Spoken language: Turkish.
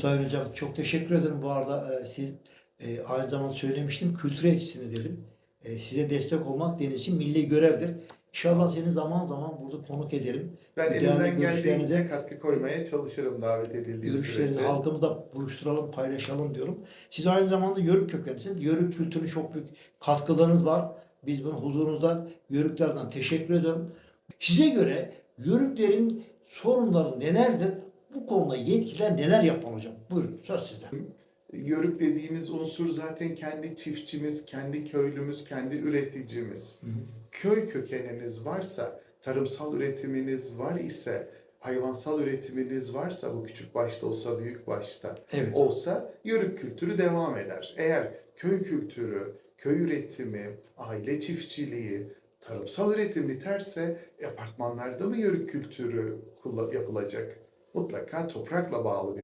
Sayın Hocam çok teşekkür ederim bu arada. e, Siz e, aynı zamanda söylemiştim kültür elçisiniz dedim. E, Size destek olmak deniz için milli görevdir. İnşallah seni zaman zaman burada konuk edelim. Ben elimden geldiğince katkı koymaya çalışırım davet edildiğim Görüşlerinizi sürece. halkımızla buluşturalım, paylaşalım diyorum. Siz aynı zamanda Yörük kökenlisiniz. Yörük kültürü çok büyük katkılarınız var. Biz bunu huzurunuzdan, Yörüklerden teşekkür ediyorum. Size göre Yörüklerin sorunları nelerdir? Bu konuda yetkililer neler yapmalı hocam? Buyurun söz sizde. Yörük dediğimiz unsur zaten kendi çiftçimiz, kendi köylümüz, kendi üreticimiz. Köy kökeniniz varsa, tarımsal üretiminiz var ise, hayvansal üretiminiz varsa, bu küçük başta olsa büyük başta Evet. olsa yörük kültürü devam eder. Eğer köy kültürü, köy üretimi, aile çiftçiliği, tarımsal üretim biterse apartmanlarda mı yörük kültürü yapılacak? Mutlaka toprakla bağlı bir